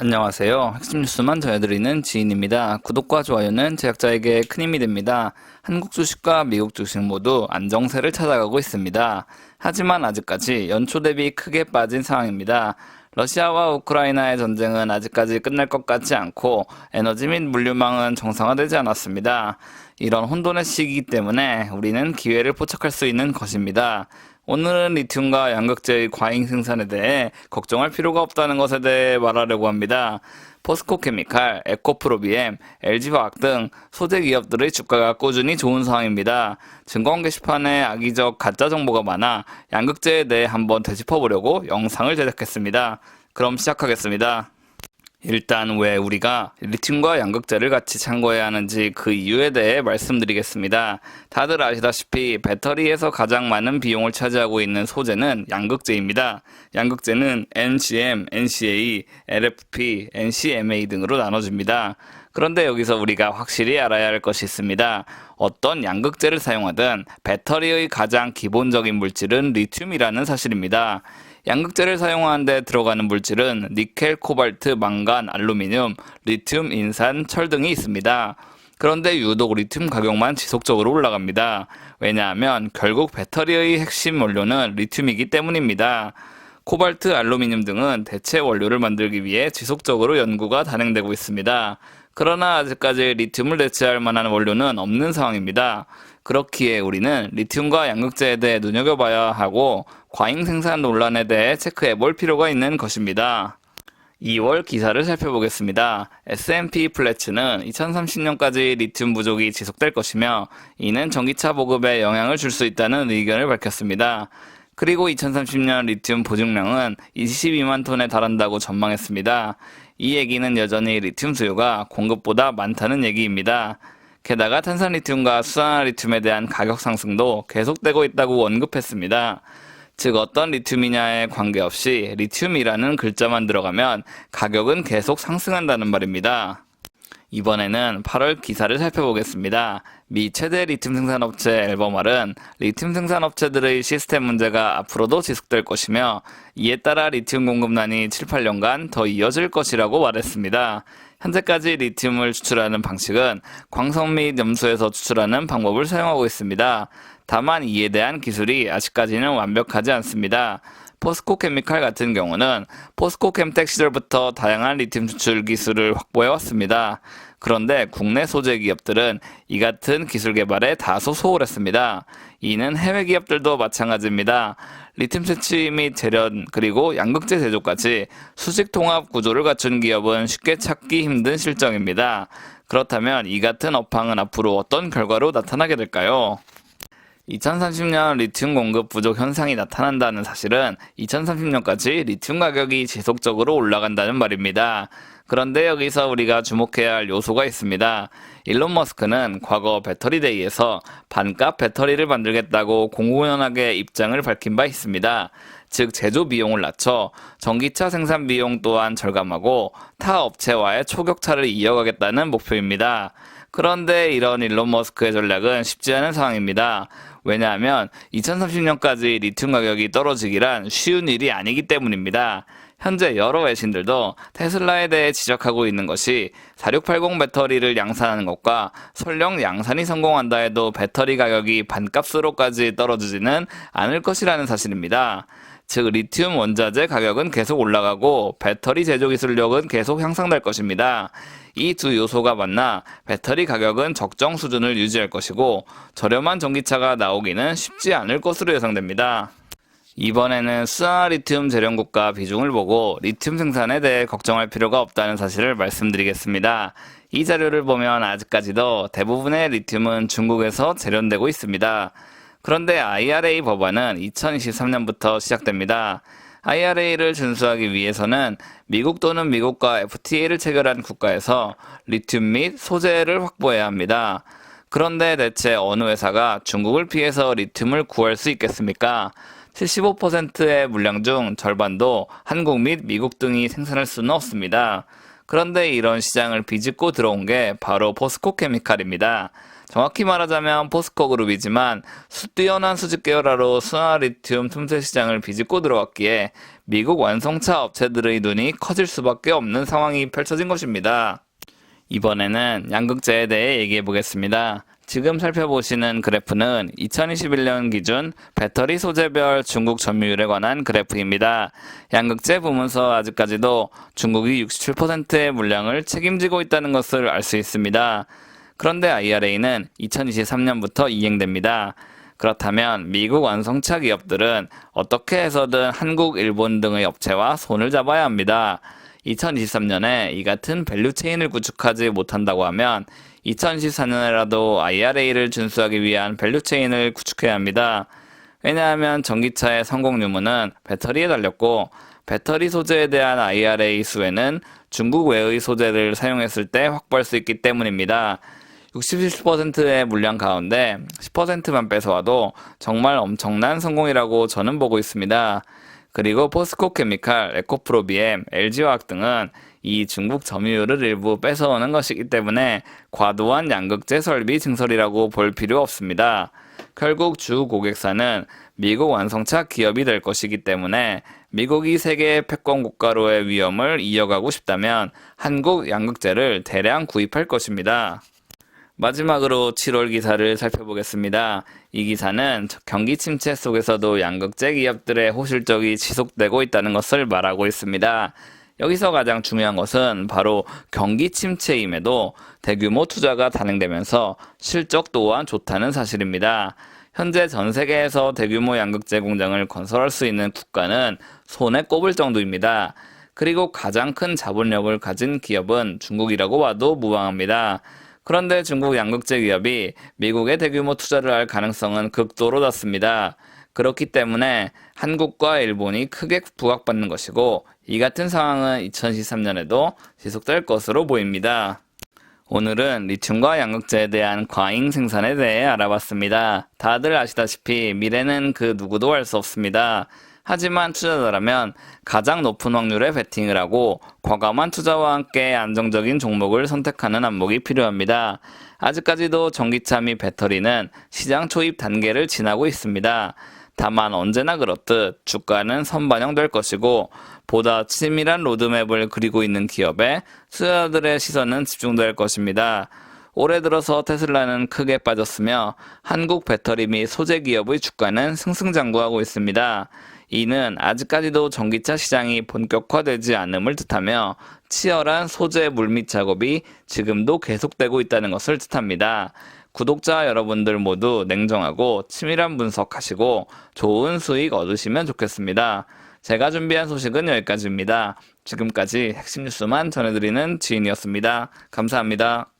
안녕하세요. 핵심 뉴스만 전해드리는 지인입니다. 구독과 좋아요는 제작자에게 큰 힘이 됩니다. 한국 주식과 미국 주식 모두 안정세를 찾아가고 있습니다. 하지만 아직까지 연초 대비 크게 빠진 상황입니다. 러시아와 우크라이나의 전쟁은 아직까지 끝날 것 같지 않고 에너지 및 물류망은 정상화되지 않았습니다. 이런 혼돈의 시기이기 때문에 우리는 기회를 포착할 수 있는 것입니다. 오늘은 리튬과 양극재의 과잉 생산에 대해 걱정할 필요가 없다는 것에 대해 말하려고 합니다. 포스코 케미칼, 에코프로비엠, LG화학 등 소재 기업들의 주가가 꾸준히 좋은 상황입니다. 증권 게시판에 악의적 가짜 정보가 많아 양극재에 대해 한번 되짚어보려고 영상을 제작했습니다. 그럼 시작하겠습니다. 일단 왜 우리가 리튬과 양극재를 같이 참고해야 하는지 그 이유에 대해 말씀드리겠습니다. 다들 아시다시피 배터리에서 가장 많은 비용을 차지하고 있는 소재는 양극재입니다. 양극재는 NCM, NCA, LFP, NCMA 등으로 나눠집니다. 그런데 여기서 우리가 확실히 알아야 할 것이 있습니다. 어떤 양극재를 사용하든 배터리의 가장 기본적인 물질은 리튬이라는 사실입니다. 양극재를 사용하는 데 들어가는 물질은 니켈, 코발트, 망간, 알루미늄, 리튬, 인산, 철 등이 있습니다. 그런데 유독 리튬 가격만 지속적으로 올라갑니다. 왜냐하면 결국 배터리의 핵심 원료는 리튬이기 때문입니다. 코발트, 알루미늄 등은 대체 원료를 만들기 위해 지속적으로 연구가 단행되고 있습니다. 그러나 아직까지 리튬을 대체할 만한 원료는 없는 상황입니다. 그렇기에 우리는 리튬과 양극재에 대해 눈여겨봐야 하고 과잉 생산 논란에 대해 체크해 볼 필요가 있는 것입니다. 2월 기사를 살펴보겠습니다. S&P 플래츠는 2030년까지 리튬 부족이 지속될 것이며 이는 전기차 보급에 영향을 줄 수 있다는 의견을 밝혔습니다. 그리고 2030년 리튬 보증량은 22만 톤에 달한다고 전망했습니다. 이 얘기는 여전히 리튬 수요가 공급보다 많다는 얘기입니다. 게다가 탄산리튬과 수산화리튬에 대한 가격 상승도 계속되고 있다고 언급했습니다. 즉 어떤 리튬이냐에 관계없이 리튬이라는 글자만 들어가면 가격은 계속 상승한다는 말입니다. 이번에는 8월 기사를 살펴보겠습니다. 미 최대 리튬 생산업체 앨범알은 리튬 생산업체들의 시스템 문제가 앞으로도 지속될 것이며 이에 따라 리튬 공급난이 7, 8년간 더 이어질 것이라고 말했습니다. 현재까지 리튬을 추출하는 방식은 광석 및 염소에서 추출하는 방법을 사용하고 있습니다. 다만 이에 대한 기술이 아직까지는 완벽하지 않습니다. 포스코 케미칼 같은 경우는 포스코 캠텍 시절부터 다양한 리튬 추출 기술을 확보해 왔습니다. 그런데 국내 소재 기업들은 이 같은 기술 개발에 다소 소홀했습니다. 이는 해외 기업들도 마찬가지입니다. 리튬 채취 및 재련 그리고 양극재 제조까지 수직 통합 구조를 갖춘 기업은 쉽게 찾기 힘든 실정입니다. 그렇다면 이 같은 업황은 앞으로 어떤 결과로 나타나게 될까요? 2030년 리튬 공급 부족 현상이 나타난다는 사실은 2030년까지 리튬 가격이 지속적으로 올라간다는 말입니다. 그런데 여기서 우리가 주목해야 할 요소가 있습니다. 일론 머스크는 과거 배터리데이에서 반값 배터리를 만들겠다고 공공연하게 입장을 밝힌 바 있습니다. 즉 제조 비용을 낮춰 전기차 생산 비용 또한 절감하고 타 업체와의 초격차를 이어가겠다는 목표입니다. 그런데 이런 일론 머스크의 전략은 쉽지 않은 상황입니다. 왜냐하면 2030년까지 리튬 가격이 떨어지기란 쉬운 일이 아니기 때문입니다. 현재 여러 외신들도 테슬라에 대해 지적하고 있는 것이 4680 배터리를 양산하는 것과 설령 양산이 성공한다 해도 배터리 가격이 반값으로까지 떨어지지는 않을 것이라는 사실입니다. 즉 리튬 원자재 가격은 계속 올라가고 배터리 제조 기술력은 계속 향상될 것입니다. 이 두 요소가 만나 배터리 가격은 적정 수준을 유지할 것이고 저렴한 전기차가 나오기는 쉽지 않을 것으로 예상됩니다. 이번에는 수산화 리튬 재련국가 비중을 보고 리튬 생산에 대해 걱정할 필요가 없다는 사실을 말씀드리겠습니다. 이 자료를 보면 아직까지도 대부분의 리튬은 중국에서 재련되고 있습니다. 그런데 IRA 법안은 2023년부터 시작됩니다. IRA를 준수하기 위해서는 미국 또는 미국과 FTA를 체결한 국가에서 리튬 및 소재를 확보해야 합니다. 그런데 대체 어느 회사가 중국을 피해서 리튬을 구할 수 있겠습니까? 75%의 물량 중 절반도 한국 및 미국 등이 생산할 수는 없습니다. 그런데 이런 시장을 비집고 들어온 게 바로 포스코 케미칼입니다. 정확히 말하자면 포스코 그룹이지만 수- 뛰어난 수직 계열화로 순화 리튬 틈새 시장을 비집고 들어왔기에 미국 완성차 업체들의 눈이 커질 수밖에 없는 상황이 펼쳐진 것입니다. 이번에는 양극재에 대해 얘기해 보겠습니다. 지금 살펴보시는 그래프는 2021년 기준 배터리 소재별 중국 점유율에 관한 그래프입니다. 양극재 부문서 아직까지도 중국이 67%의 물량을 책임지고 있다는 것을 알 수 있습니다. 그런데 IRA는 2023년부터 이행됩니다. 그렇다면 미국 완성차 기업들은 어떻게 해서든 한국, 일본 등의 업체와 손을 잡아야 합니다. 2023년에 이 같은 밸류 체인을 구축하지 못한다고 하면 2024년에라도 IRA를 준수하기 위한 밸류 체인을 구축해야 합니다. 왜냐하면 전기차의 성공 유무는 배터리에 달렸고 배터리 소재에 대한 IRA 수혜는 중국 외의 소재를 사용했을 때 확보할 수 있기 때문입니다. 67%의 물량 가운데 10%만 뺏어와도 정말 엄청난 성공이라고 저는 보고 있습니다. 그리고 포스코 케미칼, 에코프로비엠, LG화학 등은 이 중국 점유율을 일부 뺏어오는 것이기 때문에 과도한 양극재 설비 증설이라고 볼 필요 없습니다. 결국 주 고객사는 미국 완성차 기업이 될 것이기 때문에 미국이 세계 패권 국가로의 위험을 이어가고 싶다면 한국 양극재를 대량 구입할 것입니다. 마지막으로 7월 기사를 살펴보겠습니다. 이 기사는 경기 침체 속에서도 양극재 기업들의 호실적이 지속되고 있다는 것을 말하고 있습니다. 여기서 가장 중요한 것은 바로 경기 침체임에도 대규모 투자가 단행되면서 실적 또한 좋다는 사실입니다. 현재 전 세계에서 대규모 양극재 공장을 건설할 수 있는 국가는 손에 꼽을 정도입니다. 그리고 가장 큰 자본력을 가진 기업은 중국이라고 봐도 무방합니다. 그런데 중국 양극재 기업이 미국에 대규모 투자를 할 가능성은 극도로 낮습니다. 그렇기 때문에 한국과 일본이 크게 부각받는 것이고 이 같은 상황은 2013년에도 지속될 것으로 보입니다. 오늘은 리튬과 양극재에 대한 과잉 생산에 대해 알아봤습니다. 다들 아시다시피 미래는 그 누구도 알 수 없습니다. 하지만 투자자라면 가장 높은 확률의 베팅을 하고 과감한 투자와 함께 안정적인 종목을 선택하는 안목이 필요합니다. 아직까지도 전기차 및 배터리는 시장 초입 단계를 지나고 있습니다. 다만 언제나 그렇듯 주가는 선반영될 것이고 보다 치밀한 로드맵을 그리고 있는 기업에 투자자들의 시선은 집중될 것입니다. 올해 들어서 테슬라는 크게 빠졌으며 한국 배터리 및 소재 기업의 주가는 승승장구하고 있습니다. 이는 아직까지도 전기차 시장이 본격화되지 않음을 뜻하며 치열한 소재 물밑 작업이 지금도 계속되고 있다는 것을 뜻합니다. 구독자 여러분들 모두 냉정하고 치밀한 분석하시고 좋은 수익 얻으시면 좋겠습니다. 제가 준비한 소식은 여기까지입니다. 지금까지 핵심 뉴스만 전해드리는 지인이었습니다. 감사합니다.